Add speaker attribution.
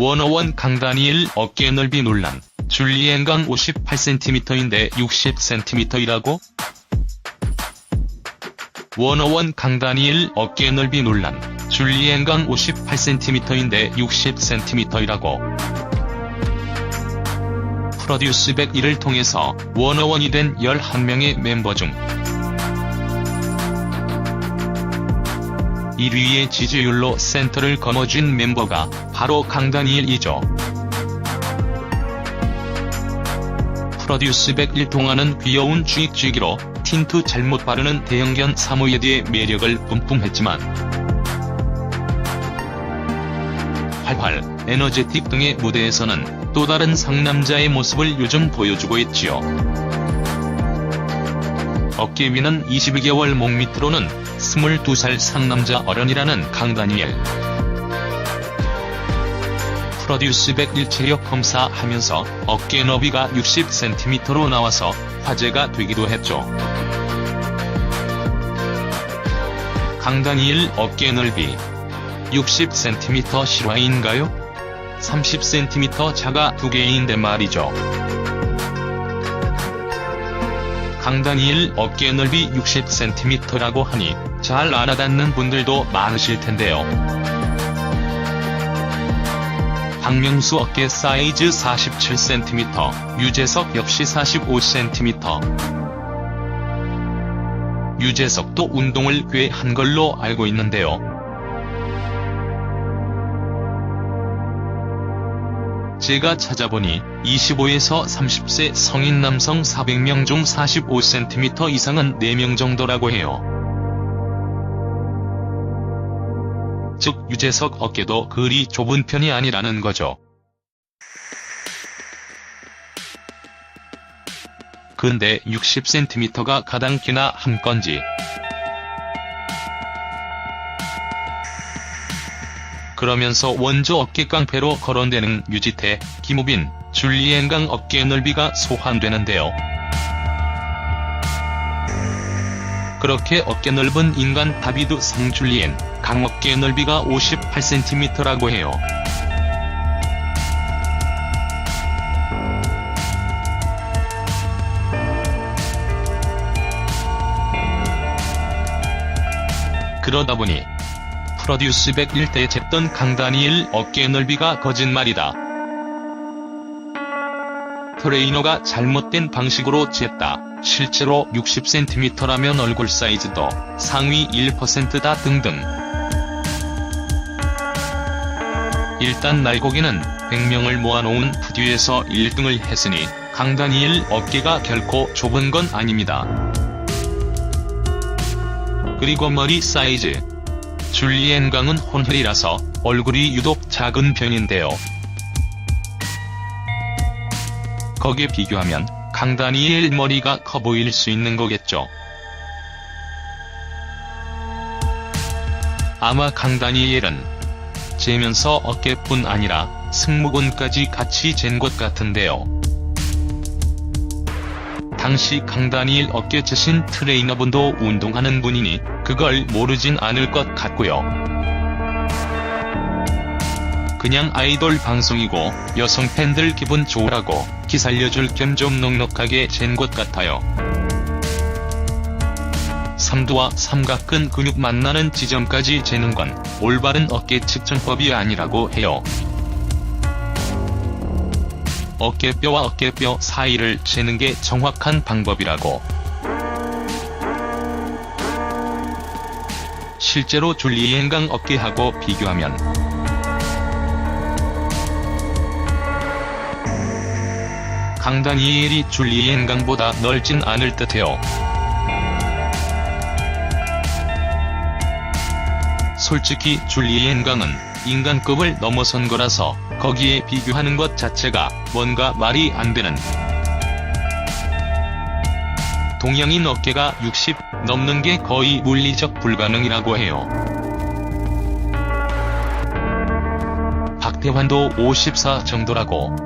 Speaker 1: 워너원 강다니엘 어깨 넓이 논란. 줄리엔강 58cm인데 60cm이라고? 워너원 강다니엘 어깨 넓이 논란. 줄리엔강 58cm인데 60cm이라고. 프로듀스 101을 통해서 워너원이 된 11명의 멤버 중 1위의 지지율로 센터를 거머쥔 멤버가 바로 강다니엘이죠. 프로듀스 101 동안은 귀여운 쥐익쥐기로 틴트 잘못 바르는 대형견 사모예드의 매력을 뿜뿜했지만 활활, 에너제틱 등의 무대에서는 또 다른 상남자의 모습을 요즘 보여주고 있지요. 어깨 위는 22개월 목 밑으로는 22살 상남자 어련이라는 강다니엘. 프로듀스 101 체력 검사하면서 어깨 너비가 60cm로 나와서 화제가 되기도 했죠. 강다니엘 어깨 넓이 60cm 실화인가요? 30cm 차가 두 개인데 말이죠. 강다니엘 어깨 넓이 60cm라고 하니 잘 알아듣는 분들도 많으실 텐데요. 박명수 어깨 사이즈 47cm, 유재석 역시 45cm. 유재석도 운동을 꽤 한 걸로 알고 있는데요. 제가 찾아보니 25에서 30세 성인 남성 400명 중 45cm 이상은 4명 정도라고 해요. 즉 유재석 어깨도 그리 좁은 편이 아니라는 거죠. 근데 60cm가 가당 키나 한 건지. 그러면서 원조 어깨 깡패로 거론되는 유지태, 김우빈, 줄리엔강 어깨 넓이가 소환되는데요. 그렇게 어깨 넓은 인간 다비드 상줄리엔, 강 어깨 넓이가 58cm라고 해요. 그러다 보니 프로듀스 101때 쟀던 강다니엘 어깨 넓이가 거짓말이다. 트레이너가 잘못된 방식으로 쟀다. 실제로 60cm라면 얼굴 사이즈도 상위 1%다 등등. 일단 날고기는 100명을 모아놓은 푸듀에서 1등을 했으니 강다니엘 어깨가 결코 좁은 건 아닙니다. 그리고 머리 사이즈. 줄리엔 강은 혼혈이라서 얼굴이 유독 작은 편인데요. 거기에 비교하면 강다니엘 머리가 커 보일 수 있는 거겠죠. 아마 강다니엘은 재면서 어깨뿐 아니라 승모근까지 같이 잰 것 같은데요. 당시 강다니엘 어깨 재신 트레이너분도 운동하는 분이니 그걸 모르진 않을 것 같고요. 그냥 아이돌 방송이고 여성 팬들 기분 좋으라고 기 살려줄 겸 좀 넉넉하게 잰 것 같아요. 삼두와 삼각근 근육 만나는 지점까지 재는 건 올바른 어깨 측정법이 아니라고 해요. 어깨뼈와 어깨뼈 사이를 재는 게 정확한 방법이라고. 실제로 줄리엔강 어깨하고 비교하면 강다니엘이 줄리엔강보다 넓진 않을 듯해요. 솔직히 줄리엔강은 인간급을 넘어선 거라서 거기에 비교하는 것 자체가 뭔가 말이 안 되는. 동양인 어깨가 60 넘는 게 거의 물리적 불가능이라고 해요. 박태환도 54 정도라고.